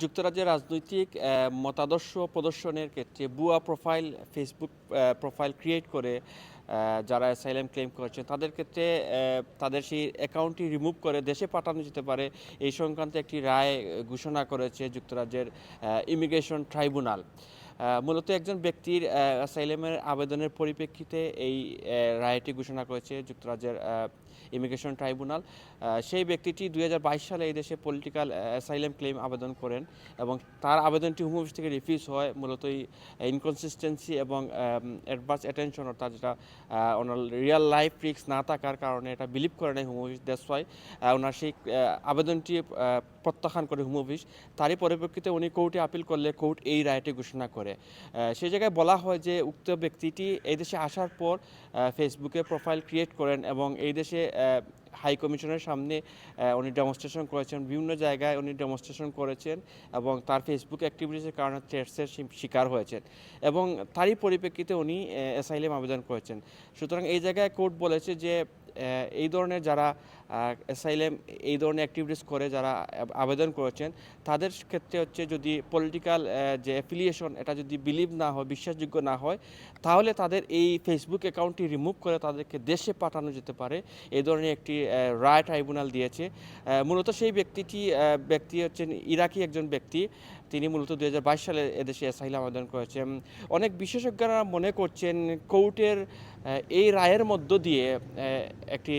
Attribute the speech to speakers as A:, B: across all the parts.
A: যুক্তরাজ্যের রাজনৈতিক মতাদর্শ প্রদর্শনের ক্ষেত্রে বুয়া প্রোফাইল, ফেসবুক প্রোফাইল ক্রিয়েট করে যারা অ্যাসাইলাম ক্লেম করেছেন, তাদের ক্ষেত্রে তাদের সেই অ্যাকাউন্টটি রিমুভ করে দেশে পাঠানো যেতে পারে। এই সংক্রান্ত একটি রায় ঘোষণা করেছে যুক্তরাজ্যের ইমিগ্রেশন ট্রাইব্যুনাল। মূলত একজন ব্যক্তির অ্যাসাইলামের আবেদনের পরিপ্রেক্ষিতে এই রায়টি ঘোষণা করেছে যুক্তরাজ্যের ইমিগ্রেশন ট্রাইব্যুনাল সেই ব্যক্তিটি দুই হাজার বাইশ সালে এই দেশে পলিটিক্যাল অ্যাসাইলাম ক্লেম আবেদন করেন এবং তার আবেদনটি হোম অফিস থেকে রিফিউজ হয়। মূলত ইনকনসিস্টেন্সি এবং অ্যাডভান্স অ্যাটেনশন অর্থাৎ যেটা ওনার রিয়েল লাইফ রিক্স না থাকার কারণে এটা বিলিভ করে নেয় হোম অফিস দ্যাটস ওয়াই ওনার সেই আবেদনটি প্রত্যাখ্যান করে হোম অফিস। তারই পরিপ্রেক্ষিতে উনি কোর্টে আপিল করলে কোর্ট এই রায়টি ঘোষণা করে। সেই জায়গায় বলা হয় যে উক্ত ব্যক্তিটি এই দেশে আসার পর ফেসবুকে প্রোফাইল ক্রিয়েট করেন এবং এই দেশে হাই কমিশনের সামনে উনি ডেমনস্ট্রেশন করেছেন। বিভিন্ন জায়গায় উনি ডেমনস্ট্রেশন করেছেন এবং তার ফেসবুক অ্যাক্টিভিটিসের কারণে থ্রেটসের শিকার হয়েছেন এবং তারই পরিপ্রেক্ষিতে উনি অ্যাসাইলেম আবেদন করেছেন। সুতরাং এই জায়গায় কোর্ট বলেছে যে এই ধরনের যারা অ্যাসাইলেম এই ধরনের অ্যাক্টিভিটিস করে যারা আবেদন করেছেন, তাদের ক্ষেত্রে হচ্ছে যদি পলিটিক্যাল যে অ্যাফিলিয়েশন এটা যদি বিলিভ না হয়, বিশ্বাসযোগ্য না হয়, তাহলে তাদের এই ফেসবুক অ্যাকাউন্টটি রিমুভ করে তাদেরকে দেশে পাঠানো যেতে পারে। এই ধরনের একটি রায় ট্রাইব্যুনাল দিয়েছে। মূলত সেই ব্যক্তিটি ব্যক্তি হচ্ছেন ইরাকি একজন ব্যক্তি। তিনি মূলত দু হাজার বাইশ সালে এদেশে অ্যাসাইলাম আবেদন করেছেন। অনেক বিশেষজ্ঞরা মনে করছেন কোর্টের এই রায়ের মধ্য দিয়ে একটি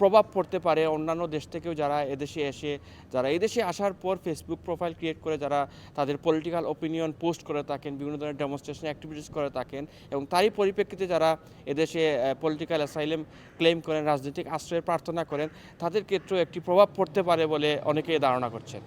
A: প্রভাব পড়তে পারে অন্যান্য দেশ থেকেও যারা এদেশে এসে, যারা এদেশে আসার পর ফেসবুক প্রোফাইল ক্রিয়েট করে, যারা তাদের পলিটিক্যাল ওপিনিয়ন পোস্ট করে থাকেন, বিভিন্ন ধরনের ডেমনস্ট্রেশন অ্যাক্টিভিটিস করে থাকেন এবং তারই পরিপ্রেক্ষিতে যারা এদেশে পলিটিক্যাল অ্যাসাইলেম ক্লেম করেন, রাজনৈতিক আশ্রয়ের প্রার্থনা করেন, তাদের ক্ষেত্রেও একটি প্রভাব পড়তে পারে বলে অনেকেই ধারণা করছেন।